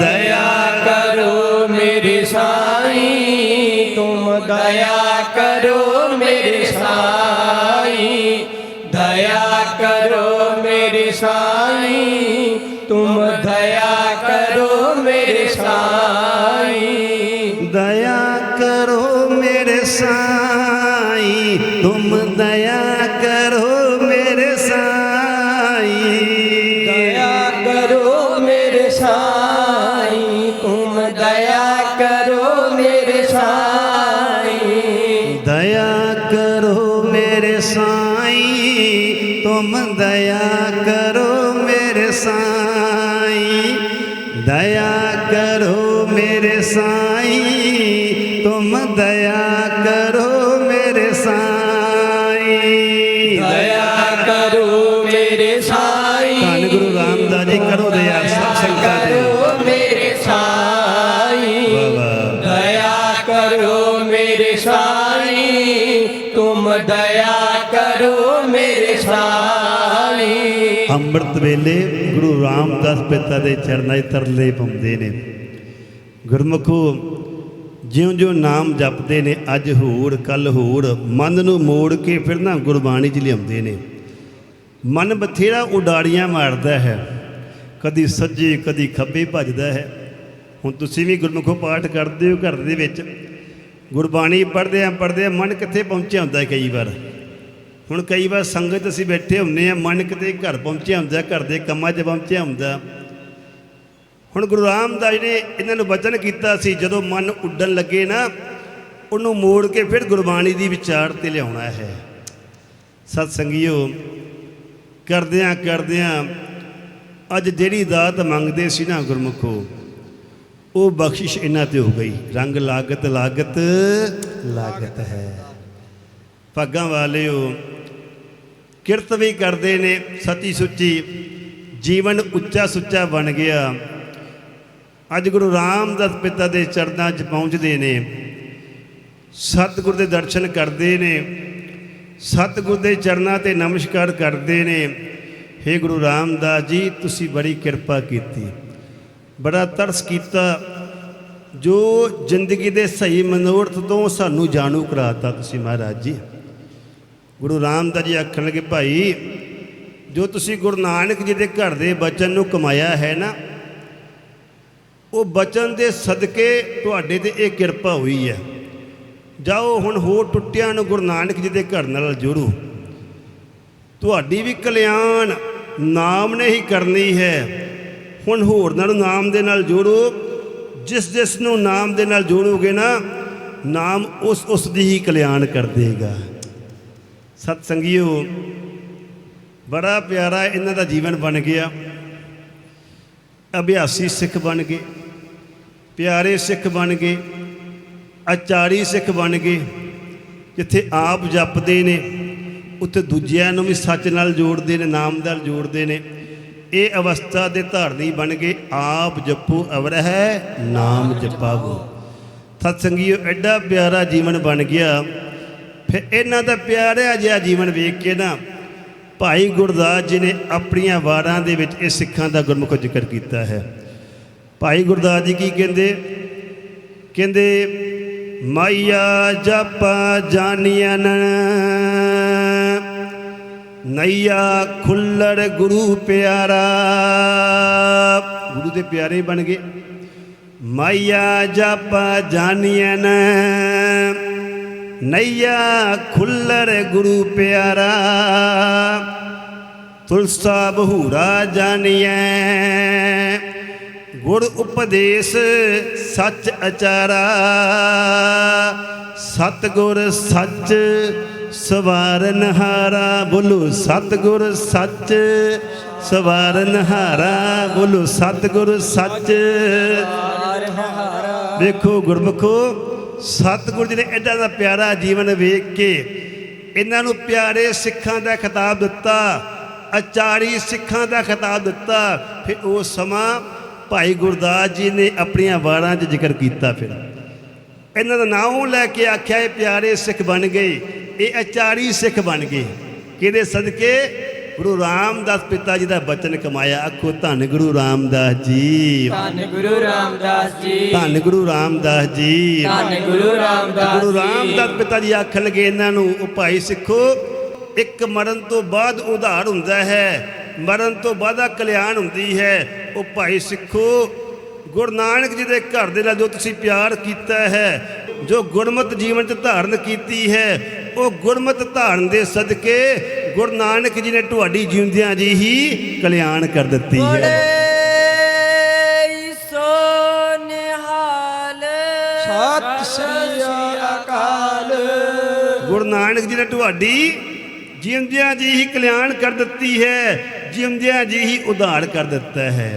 ਦਇਆ
ਕਰੋ ਮੇਰੇ ਸਾਈਂ ਤੁਮ ਦਇਆ ਕਰੋ ਮੇਰੇ ਸਾਈਂ ਦਇਆ ਕਰੋ ਮੇਰੇ ਸਾਈਂ ਤੁਮ ਮੇਰੇ ਸਾਈਂ।
ਧੰਨ ਗੁਰੂ ਰਾਮਦਾਸ ਜੀ ਕਰੋ ਦਇਆ ਸਭ ਸੰਗਤਾਂ ਤੇ
ਕਰੋ ਮੇਰੇ ਸਾਈਂ। ਦਇਆ ਕਰੋ ਮੇਰੇ ਸਾਈਂ। ਤੁਮ ਦਇਆ ਕਰੋ ਮੇਰੇ ਸਾਈਂ।
ਅੰਮ੍ਰਿਤ ਵੇਲੇ ਗੁਰੂ ਰਾਮਦਾਸ ਪਿਤਾ ਦੇ ਚਰਨਾਂ 'ਚ ਤਰਲੇ ਪਾਉਂਦੇ ਨੇ। ਗੁਰਮੁਖੋ ਜਿਉਂ-ਜਿਉਂ ਨਾਮ ਜਪਦੇ ਨੇ ਅੱਜ ਹੋਰ ਕੱਲ ਹੋਰ ਮਨ ਨੂੰ ਮੋੜ ਕੇ ਫਿਰ ਨਾ ਗੁਰਬਾਣੀ 'ਚ ਲਿਆਉਂਦੇ ਨੇ। ਮਨ ਬਥੇਰਾ ਉਡਾੜੀਆਂ ਮਾਰਦਾ ਹੈ। ਕਦੀ ਸੱਜੇ, ਕਦੀ ਖੱਬੇ ਭੱਜਦਾ ਹੈ। ਹੁਣ ਤੁਸੀਂ ਵੀ ਗੁਰਮੁਖੋ ਪਾਠ ਕਰਦੇ ਹੋ ਘਰ ਦੇ ਵਿੱਚ। ਗੁਰਬਾਣੀ ਪੜ੍ਹਦੇ ਆ ਪੜ੍ਹਦੇ ਆ ਮਨ ਕਿੱਥੇ ਪਹੁੰਚਿਆ ਹੁੰਦਾ ਕਈ ਵਾਰ? ਹੁਣ ਕਈ ਵਾਰ ਸੰਗਤ ਅਸੀਂ ਬੈਠੇ ਹੁੰਨੇ ਆ ਮਨ ਕਿਤੇ ਘਰ ਪਹੁੰਚਿਆ ਹੁੰਦਾ, ਘਰ ਦੇ ਕੰਮਾਂ 'ਚ ਪਹੁੰਚਿਆ ਹੁੰਦਾ। ਹੁਣ ਗੁਰੂ ਰਾਮਦਾਸ ਜੀ ਨੇ ਇਹਨਾਂ ਨੂੰ ਵਚਨ ਕੀਤਾ ਸੀ, ਜਦੋਂ ਮਨ ਉੱਡਣ ਲੱਗੇ ਨਾ, ਉਹਨੂੰ ਮੋੜ ਕੇ ਫਿਰ ਗੁਰਬਾਣੀ ਦੀ ਵਿਚਾਰ ਤੇ ਲਿਆਉਣਾ ਹੈ। ਸਤ ਸੰਗਿਓ ਕਰਦਿਆਂ ਕਰਦਿਆਂ ਅੱਜ ਜਿਹੜੀ ਦਾਤ ਮੰਗਦੇ ਸੀ ਨਾ ਗੁਰਮੁਖੋ, ਉਹ ਬਖਸ਼ਿਸ਼ ਇਹਨਾਂ ਤੇ ਹੋ ਗਈ। ਰੰਗ ਲਾਗਤ ਲਾਗਤ ਲਾਗਤ ਹੈ। ਪੱਗਾਂ ਵਾਲਿਓ, ਕਿਰਤ ਵੀ ਕਰਦੇ ਨੇ, ਸੱਚੀ ਸੁੱਚੀ ਜੀਵਨ ਉੱਚਾ ਸੁੱਚਾ ਬਣ ਗਿਆ। ਅੱਜ ਗੁਰੂ ਰਾਮਦਾਸ ਪਿਤਾ ਦੇ ਚਰਨਾਂ 'ਚ ਪਹੁੰਚਦੇ ਨੇ। ਸਤਿਗੁਰ ਦੇ ਦਰਸ਼ਨ ਕਰਦੇ ਨੇ। ਸਤਿਗੁਰ ਦੇ ਚਰਨਾਂ ਤੇ ਨਮਸਕਾਰ ਕਰਦੇ ਨੇ। हे ਗੁਰੂ ਰਾਮਦਾਸ ਜੀ, ਤੁਸੀਂ ਬੜੀ ਕਿਰਪਾ ਕੀਤੀ। ਬੜਾ ਤਰਸ ਕੀਤਾ। ਜੋ ਜ਼ਿੰਦਗੀ ਦੇ ਸਹੀ ਮਨੋਰਥ ਤੋਂ ਸਾਨੂੰ ਜਾਣੂ ਕਰਾਤਾ ਤੁਸੀਂ ਮਹਾਰਾਜ ਜੀ। ਗੁਰੂ ਰਾਮਦਾਸ ਜੀ ਆਖਣ ਲੱਗੇ, ਭਾਈ, ਜੋ ਤੁਸੀਂ ਗੁਰੂ ਨਾਨਕ ਜੀ ਦੇ ਘਰ ਦੇ ਬਚਨ ਨੂੰ ਕਮਾਇਆ ਹੈ ਨਾ, ਉਹ ਬਚਨ ਦੇ ਸਦਕੇ ਤੁਹਾਡੇ ਤੇ ਇਹ ਕਿਰਪਾ ਹੋਈ ਹੈ। ਜਾਓ ਹੁਣ ਹੋਰ ਟੁੱਟਿਆਂ ਨੂੰ ਗੁਰੂ ਨਾਨਕ ਜੀ ਦੇ ਘਰ ਨਾਲ ਜੁੜੋ। ਤੁਹਾਡੀ ਵੀ ਕਲਿਆਣ ਨਾਮ ਨੇ ਹੀ ਕਰਨੀ ਹੈ। ਹੁਣ ਹੋਰਨਾਂ ਨੂੰ ਨਾਮ ਦੇ ਨਾਲ ਜੋੜੋ। ਜਿਸ ਜਿਸ ਨੂੰ ਨਾਮ ਦੇ ਨਾਲ ਜੋੜੋਗੇ ਨਾ, ਨਾਮ ਉਸ ਉਸ ਦੀ ਹੀ ਕਲਿਆਣ ਕਰ ਦੇਗਾ। ਸਤ ਸੰਗਿਓ ਬੜਾ ਪਿਆਰਾ ਇਹਨਾਂ ਦਾ ਜੀਵਨ ਬਣ ਗਿਆ। ਅਭਿਆਸੀ ਸਿੱਖ ਬਣ ਗਏ। ਪਿਆਰੇ ਸਿੱਖ ਬਣ ਗਏ। ਆਚਾਰੀ ਸਿੱਖ ਬਣ ਗਏ, ਜਿੱਥੇ ਆਪ ਜਪਦੇ ਨੇ, ਉੱਥੇ ਦੂਜਿਆਂ ਨੂੰ ਵੀ ਸੱਚ ਨਾਲ ਜੋੜਦੇ ਨੇ, ਨਾਮ ਨਾਲ ਜੋੜਦੇ ਨੇ। ਇਹ ਅਵਸਥਾ ਦੇ ਧਾਰਨੀ ਬਣ ਗਏ, ਆਪ ਜਪੋ, ਅਵਰ ਹੈ, ਨਾਮ ਜਪਾਵੋ। ਸਤ ਸੰਗੀਓ ਐਡਾ ਪਿਆਰਾ ਜੀਵਨ ਬਣ ਗਿਆ। ਫਿਰ ਇਹਨਾਂ ਦਾ ਪਿਆਰਾ ਜਿਹਾ ਜੀਵਨ ਵੇਖ ਕੇ ਨਾ, ਭਾਈ ਗੁਰਦਾਸ ਜੀ ਨੇ ਆਪਣੀਆਂ ਵਾਰਾਂ ਦੇ ਵਿੱਚ ਇਹ ਸਿੱਖਾਂ ਦਾ ਗੁਰਮੁਖ ਜ਼ਿਕਰ ਕੀਤਾ ਹੈ। ਭਾਈ ਗੁਰਦਾਸ ਜੀ ਕੀ ਕਹਿੰਦੇ? ਕਹਿੰਦੇ ਮਾਇਆ ਜਪਾ ਜਾਣੀਆਂ ਨਈਆ ਖੁੱਲੜ ਗੁਰੂ ਪਿਆਰਾ। ਗੁਰੂ ਦੇ ਪਿਆਰੇ ਬਣ ਗਏ। ਮਾਇਆ ਜਪਾ ਜਾਣੀਆਂ ਨਈਆ ਖੁੱਲੜ ਗੁਰੂ ਪਿਆਰਾ। ਤੁਲਸਾ ਬਹੂਰਾ ਜਾਣੀਐ ਗੁਰ ਉਪਦੇਸ਼ ਸੱਚ ਅਚਾਰਾ। ਸਤਗੁਰ ਸੱਚ ਸਵਾਰਨ ਹਾਰਾ, ਬੋਲੋ ਸਤਗੁਰ ਸੱਚ ਸਵਾਰਨ ਹਾਰਾ, ਬੋਲੋ ਸਤਗੁਰ ਸੱਚ। ਵੇਖੋ ਗੁਰਮੁਖੋ, ਸਤਿਗੁਰ ਜੀ ਨੇ ਐਡਾ ਦਾ ਪਿਆਰਾ ਜੀਵਨ ਵੇਖ ਕੇ ਇਹਨਾਂ ਨੂੰ ਪਿਆਰੇ ਸਿੱਖਾਂ ਦਾ ਖਿਤਾਬ ਦਿੱਤਾ, ਅਚਾਰੀ ਸਿੱਖਾਂ ਦਾ ਖਿਤਾਬ ਦਿੱਤਾ, ਫਿਰ ਉਹ ਸਮਾਂ ਭਾਈ ਗੁਰਦਾਸ ਜੀ ਨੇ ਆਪਣੀਆਂ ਵਾਰਾਂ 'ਚ ਜ਼ਿਕਰ ਕੀਤਾ ਫਿਰ। ਇਹਨਾਂ ਦਾ ਨਾਮ ਲੈ ਕੇ ਆਖਿਆ ਇਹ ਪਿਆਰੇ ਸਿੱਖ ਬਣ ਗਏ ਇਹ ਅਚਾਰੀ ਸਿੱਖ ਬਣ ਗਏ। ਕਿਹਦੇ ਸਦਕੇ ਗੁਰੂ ਰਾਮਦਾਸ ਪਿਤਾ ਜੀ ਦਾ ਬਚਨ ਕਮਾਇਆ ਆਖੋ ਧੰਨ ਗੁਰੂ ਰਾਮਦਾਸ ਜੀ।
ਧੰਨ ਗੁਰੂ ਰਾਮਦਾਸ ਜੀ।
ਧੰਨ ਗੁਰੂ ਰਾਮਦਾਸ ਜੀ।
ਧੰਨ ਗੁਰੂ ਰਾਮਦਾਸ
ਗੁਰੂ। ਰਾਮਦਾਸ ਪਿਤਾ ਜੀ ਆਖਣ ਲੱਗੇ ਇਹਨਾਂ ਨੂੰ ਉਹ ਭਾਈ ਸਿੱਖੋ ਇੱਕ ਮਰਨ ਤੋਂ ਬਾਅਦ ਉਧਾਰ ਹੁੰਦਾ ਹੈ। ਮਰਨ ਤੋਂ ਬਾਅਦ ਆ ਕਲਿਆਣ ਹੁੰਦੀ ਹੈ। ਉਹ ਭਾਈ ਸਿੱਖੋ ਗੁਰੂ ਨਾਨਕ ਜੀ ਦੇ ਘਰ ਦੇ ਨਾਲ ਜੋ ਤੁਸੀਂ ਪਿਆਰ ਕੀਤਾ ਹੈ। ਜੋ ਗੁਰਮਤ ਜੀਵਨ ਚ ਧਾਰਨ ਕੀਤੀ ਹੈ ਉਹ ਗੁਰਮਤ ਧਾਰਨ ਦੇ ਸਦਕੇ ਗੁਰੂ ਨਾਨਕ ਜੀ ਨੇ ਤੁਹਾਡੀ ਜਿਉਂਦਿਆਂ ਜੀ ਹੀ ਕਲਿਆਣ ਕਰ ਦਿੱਤੀ ਹੈ।
ਬੜੇ ਸੋ ਨਿਹਾਲ
ਸਤਿ ਸ੍ਰੀ ਅਕਾਲ।
ਗੁਰੂ ਨਾਨਕ ਜੀ ਨੇ ਤੁਹਾਡੀ ਜਿਉਂਦਿਆਂ ਜੀ ਹੀ ਕਲਿਆਣ ਕਰ ਦਿੱਤੀ ਹੈ। ਜਿਉਂਦਿਆਂ ਜੀ ਹੀ ਉਧਾਰ ਕਰ ਦਿੱਤਾ ਹੈ।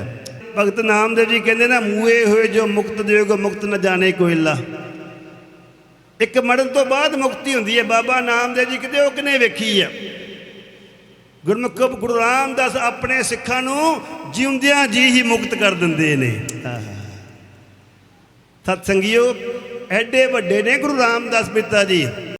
ਭਗਤ ਨਾਮਦੇਵ ਜੀ ਕਹਿੰਦੇ ਨਾ ਮੂਏ ਹੋਏ ਜੋ ਮੁਕਤ ਦੇਵ ਮੁਕਤ ਨ ਜਾਣੇ ਕੋਈ ਅੱਲਾ ਇੱਕ ਮਰਨ ਤੋਂ ਬਾਅਦ ਮੁਕਤੀ ਹੁੰਦੀ ਹੈ। ਬਾਬਾ ਨਾਮਦੇਵ ਜੀ ਕਿਤੇ ਉਹ ਕਿਨੇ ਵੇਖੀ ਹੈ? ਗੁਰਮੁਖ ਗੁਰੂ ਰਾਮਦਾਸ ਆਪਣੇ ਸਿੱਖਾਂ ਨੂੰ ਜਿਉਂਦਿਆਂ ਜੀ ਹੀ ਮੁਕਤ ਕਰ ਦਿੰਦੇ ਨੇ। ਸਤ ਸੰਗਿਓ ਐਡੇ ਵੱਡੇ ਨੇ ਗੁਰੂ ਰਾਮਦਾਸ ਪਿਤਾ ਜੀ।